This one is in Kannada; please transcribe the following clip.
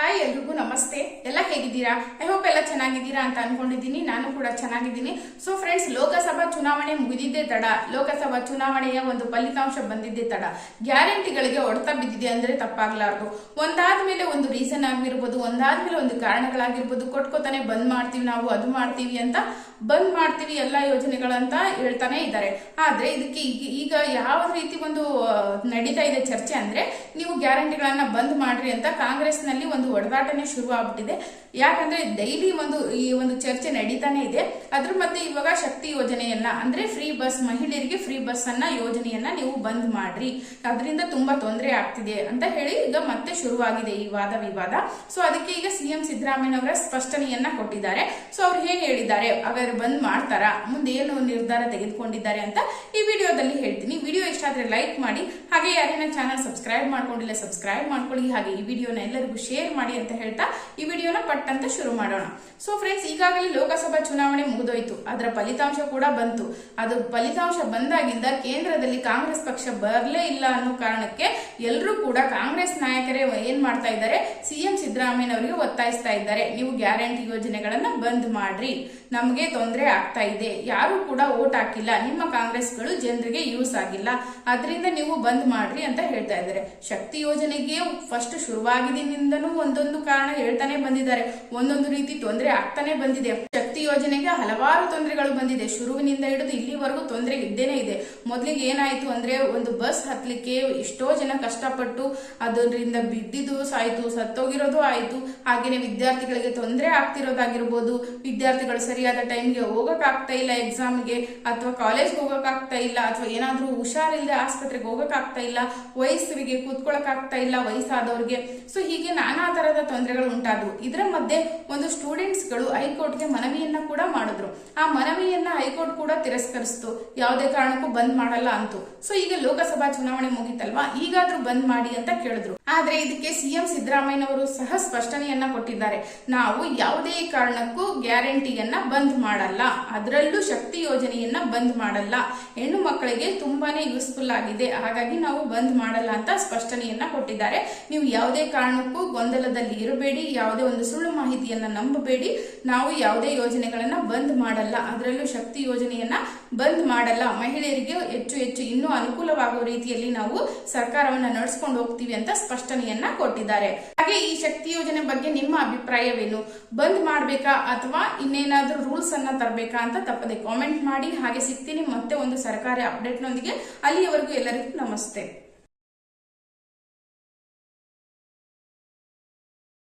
ಹಾಯ್ ಎಲ್ರಿಗೂ ನಮಸ್ತೆ. ಎಲ್ಲ ಹೇಗಿದ್ದೀರಾ? ಐ ಹೋಪ್ ಎಲ್ಲ ಚೆನ್ನಾಗಿದ್ದೀರಾ ಅಂತ ಅನ್ಕೊಂಡಿದ್ದೀನಿ. ನಾನು ಕೂಡ ಚೆನ್ನಾಗಿದ್ದೀನಿ. ಸೊ ಫ್ರೆಂಡ್ಸ್ ಲೋಕಸಭಾ ಚುನಾವಣೆ ಮುಗಿದಿದ್ದೇ ತಡ. ಲೋಕಸಭಾ ಚುನಾವಣೆಯ ಒಂದು ಫಲಿತಾಂಶ ಬಂದಿದ್ದೇ ತಡ. ಗ್ಯಾರಂಟಿಗಳಿಗೆ ಹೊಡೆತ ಬಿದ್ದಿದೆ ಅಂದ್ರೆ ತಪ್ಪಾಗ್ಲಾರ್ದು. ಒಂದಾದ್ಮೇಲೆ ಒಂದು ರೀಸನ್ ಆಗಿರ್ಬೋದು ಒಂದಾದ ಮೇಲೆ ಒಂದು ಕಾರಣಗಳಾಗಿರ್ಬೋದು, ಕೊಟ್ಕೋತಾನೆ ಬಂದ್ ಮಾಡ್ತೀವಿ ನಾವು, ಅದು ಮಾಡ್ತೀವಿ ಅಂತ ಬಂದ್ ಮಾಡ್ತೀವಿ, ಎಲ್ಲ ಯೋಜನೆಗಳಂತ ಹೇಳ್ತಾನೆ ಇದ್ದಾರೆ. ಆದ್ರೆ ಇದಕ್ಕೆ ಈಗ ಯಾವ ರೀತಿ ಒಂದು ನಡೀತಾ ಇದೆ ಚರ್ಚೆ ಅಂದ್ರೆ, ನೀವು ಗ್ಯಾರಂಟಿಗಳನ್ನ ಬಂದ್ ಮಾಡ್ರಿ ಅಂತ ಕಾಂಗ್ರೆಸ್ನಲ್ಲಿ ಒಂದು ಒಡದಾಟನೆ ಶುರು ಆಗ್ಬಿಟ್ಟಿದೆ. ಯಾಕಂದ್ರೆ ಡೈಲಿ ಒಂದು ಈ ಒಂದು ಚರ್ಚೆ ನಡೀತಾನೆ ಇದೆ. ಅದ್ರ ಮಧ್ಯೆ ಇವಾಗ ಶಕ್ತಿ ಯೋಜನೆಯನ್ನ, ಅಂದ್ರೆ ಫ್ರೀ ಬಸ್, ಮಹಿಳೆಯರಿಗೆ ಫ್ರೀ ಬಸ್ ಅನ್ನ ಯೋಜನೆಯನ್ನ ನೀವು ಬಂದ್ ಮಾಡ್ರಿ. ಅದರಿಂದ ತುಂಬಾ ತೊಂದರೆ ಆಗ್ತಿದೆ ಅಂತ ಹೇಳಿ ಈಗ ಮತ್ತೆ ಶುರುವಾಗಿದೆ ಈ ವಾದ ವಿವಾದ. ಸೊ ಅದಕ್ಕೆ ಈಗ ಸಿಎಂ ಸಿದ್ದರಾಮಯ್ಯ ಸ್ಪಷ್ಟನೆಯನ್ನ ಕೊಟ್ಟಿದ್ದಾರೆ. ಸೊ ಅವ್ರು ಹೇಗೆ ಹೇಳಿದ್ದಾರೆ? ಅವರು ಬಂದ್ ಮಾಡ್ತಾರ? ಮುಂದೆ ಏನು ನಿರ್ಧಾರ ತೆಗೆದುಕೊಂಡಿದ್ದಾರೆ ಅಂತ ಈ ವಿಡಿಯೋದಲ್ಲಿ ಹೇಳ್ತೀನಿ. ವಿಡಿಯೋ ಇಷ್ಟ ಆದ್ರೆ ಲೈಕ್ ಮಾಡಿ. ಹಾಗೆ ಯಾರೇನ ಚಾನಲ್ ಸಬ್ಸ್ಕ್ರೈಬ್ ಮಾಡ್ಕೊಂಡಿಲ್ಲ ಸಬ್ಸ್ಕ್ರೈಬ್ ಮಾಡ್ಕೊಳ್ಳಿ. ಹಾಗೆ ಈ ವಿಡಿಯೋನ ಎಲ್ಲರಿಗೂ ಶೇರ್ ಮಾಡಿ. ಅಂತ ಹೇಳ್ತಾ ಈ ವಿಡಿಯೋನ ಪಟ್ ಅಂತ ಶುರು ಮಾಡೋಣ. ಸೊ ಫ್ರೆಂಡ್ಸ್ ಈಗಾಗಲೇ ಲೋಕಸಭಾ ಚುನಾವಣೆ ಮುಗಿದೋಯ್ತು. ಅದರ ಫಲಿತಾಂಶ ಕೂಡ ಬಂತು. ಅದು ಫಲಿತಾಂಶ ಬಂದಾಗಿಂದ ಕೇಂದ್ರದಲ್ಲಿ ಕಾಂಗ್ರೆಸ್ ಪಕ್ಷ ಬರಲೇ ಇಲ್ಲ ಅನ್ನೋ ಕಾರಣಕ್ಕೆ ಎಲ್ಲರೂ ಕೂಡ ಕಾಂಗ್ರೆಸ್ ನಾಯಕರೇ ಏನ್ ಮಾಡ್ತಾ ಇದ್ದಾರೆ? ಸಿಎಂ ಸಿದ್ದರಾಮಯ್ಯನವರಿಗೆ ಒತ್ತಾಯಿಸ್ತಾ ಇದ್ದಾರೆ. ನೀವು ಗ್ಯಾರಂಟಿ ಯೋಜನೆಗಳನ್ನ ಬಂದ್ ಮಾಡ್ರಿ. ನಮಗೆ ತೊಂದರೆ ಆಗ್ತಾ ಇದೆ. ಯಾರು ಕೂಡ ಓಟ್ ಹಾಕಿಲ್ಲ. ನಿಮ್ಮ ಕಾಂಗ್ರೆಸ್ಗಳು ಜನರಿಗೆ ಯೂಸ್ ಆಗಿಲ್ಲ. ಅದರಿಂದ ನೀವು ಬಂದ್ ಮಾಡ್ರಿ ಅಂತ ಹೇಳ್ತಾ ಇದ್ದಾರೆ. ಶಕ್ತಿ ಯೋಜನೆಗೆ ಫಸ್ಟ್ ಶುರುವಾಗಿದಿಂದನೂ ಒಂದೊಂದು ಕಾರಣ ಹೇಳ್ತಾನೆ ಬಂದಿದ್ದಾರೆ. ಒಂದೊಂದು ರೀತಿ ತೊಂದರೆ ಆಗ್ತಾನೆ ಬಂದಿದೆ. ಶಕ್ತಿ ಯೋಜನೆಗೆ ಹಲವಾರು ತೊಂದರೆಗಳು ಬಂದಿದೆ. ಶುರುವಿನಿಂದ ಹಿಡಿದು ಇಲ್ಲಿವರೆಗೂ ತೊಂದರೆ ಇದ್ದೇನೆ ಇದೆ. ಮೊದಲಿಗೆ ಏನಾಯಿತು ಅಂದ್ರೆ ಒಂದು ಬಸ್ ಹತ್ತಲಿಕ್ಕೆ ಎಷ್ಟೋ ಜನ ಕಷ್ಟಪಟ್ಟು ಅದರಿಂದ ಬಿದ್ದಿದ್ದು ಸಾಯ್ತು, ಸತ್ತೋಗಿರೋದು ಆಯಿತು. ಹಾಗೆಯೇ ವಿದ್ಯಾರ್ಥಿಗಳಿಗೆ ತೊಂದರೆ ಆಗ್ತಿರೋದಾಗಿರ್ಬೋದು. ವಿದ್ಯಾರ್ಥಿಗಳು ಸರಿಯಾದ ಟೈಮ್ಗೆ ಹೋಗೋಕ್ಕಾಗ್ತಾ ಇಲ್ಲ ಎಕ್ಸಾಮ್ಗೆ ಅಥವಾ ಕಾಲೇಜ್ಗೆ ಹೋಗೋಕ್ಕಾಗ್ತಾ ಇಲ್ಲ ಅಥವಾ ಏನಾದ್ರೂ ಹುಷಾರಿಲ್ಲದೆ ಆಸ್ಪತ್ರೆಗೆ ಹೋಗೋಕ್ಕಾಗ್ತಾ ಇಲ್ಲ, ವಯಸ್ಸಿಗೆ ಕೂತ್ಕೊಳ್ಳೋಕ್ಕಾಗ್ತಾ ಇಲ್ಲ ವಯಸ್ಸಾದವ್ರಿಗೆ. ಸೊ ಹೀಗೆ ನಾನಾ ಥರದ ತೊಂದರೆಗಳು ಉಂಟಾದವು. ಇದರ ಮಧ್ಯೆ ಒಂದು ಸ್ಟೂಡೆಂಟ್ಸ್ಗಳು ಹೈಕೋರ್ಟ್ಗೆ ಮನವಿಯನ್ನ ಕೂಡ ಮಾಡಿದ್ರು. ಆ ಮನವಿಯನ್ನ ಹೈಕೋರ್ಟ್ ಕೂಡ ತಿರಸ್ಕರಿಸ್ತು. ಯಾವುದೇ ಕಾರಣಕ್ಕೂ ಬಂದ್ ಮಾಡಲ್ಲ ಅಂತು. ಸೊ ಈಗ ಲೋಕಸಭಾ ಚುನಾವಣೆ ಮುಗಿತಲ್ವಾ? ಈಗಾದ್ರೂ ಬಂದ್ ಮಾಡಿ ಅಂತ ಕೇಳಿದ್ರು. ಆದ್ರೆ ಇದಕ್ಕೆ ಸಿಎಂ ಸಿದ್ದರಾಮಯ್ಯನವರು ಸಹ ಸ್ಪಷ್ಟನೆಯನ್ನ ಕೊಟ್ಟಿದ್ದಾರೆ. ನಾವು ಯಾವುದೇ ಕಾರಣಕ್ಕೂ ಗ್ಯಾರಂಟಿಯನ್ನ ಬಂದ್ ಮಾಡಲ್ಲ. ಅದರಲ್ಲೂ ಶಕ್ತಿ ಯೋಜನೆಯನ್ನ ಬಂದ್ ಮಾಡಲ್ಲ. ಹೆಣ್ಣು ಮಕ್ಕಳಿಗೆ ತುಂಬಾನೇ ಯೂಸ್ಫುಲ್ ಆಗಿದೆ. ಹಾಗಾಗಿ ನಾವು ಬಂದ್ ಮಾಡಲ್ಲ ಅಂತ ಸ್ಪಷ್ಟನೆಯನ್ನ ಕೊಟ್ಟಿದ್ದಾರೆ. ನೀವು ಯಾವುದೇ ಕಾರಣಕ್ಕೂ ಗೊಂದಲದಲ್ಲಿ ಇರಬೇಡಿ. ಯಾವುದೇ ಒಂದು ಸುಳ್ಳು ಮಾಹಿತಿಯನ್ನ ನಂಬಬೇಡಿ. ನಾವು ಯಾವುದೇ ಯೋಜನೆಗಳನ್ನ ಬಂದ್ ಮಾಡಲ್ಲ. ಅದರಲ್ಲೂ ಶಕ್ತಿ ಯೋಜನೆಯನ್ನ ಬಂದ್ ಮಾಡಲ್ಲ. ಮಹಿಳೆಯರಿಗೆ ಹೆಚ್ಚು ಹೆಚ್ಚು ಇನ್ನೂ ಅನುಕೂಲವಾಗುವ ರೀತಿಯಲ್ಲಿ ನಾವು ಸರ್ಕಾರವನ್ನ ನಡೆಸ್ಕೊಂಡು ಹೋಗ್ತೀವಿ ಅಂತ ಸ್ಪಷ್ಟನೆಯನ್ನ ಕೊಟ್ಟಿದ್ದಾರೆ. ಹಾಗೆ ಈ ಶಕ್ತಿ ಯೋಜನೆ ಬಗ್ಗೆ ನಿಮ್ಮ ಅಭಿಪ್ರಾಯವೇನು? ಬಂದ್ ಮಾಡ್ಬೇಕಾ ಅಥವಾ ಇನ್ನೇನಾದ್ರೂ ರೂಲ್ಸ್ ಅನ್ನ ತರಬೇಕಾ ಅಂತ ತಪ್ಪದೆ ಕಾಮೆಂಟ್ ಮಾಡಿ. ಹಾಗೆ ಸಿಗ್ತೀನಿ. ಮತ್ತೆ ಒಂದು ಸರ್ಕಾರಿ ಅಪ್ಡೇಟ್ ನೊಂದಿಗೆ ಅಲ್ಲಿಯವರೆಗೂ ಎಲ್ಲರಿಗೂ ನಮಸ್ತೆ.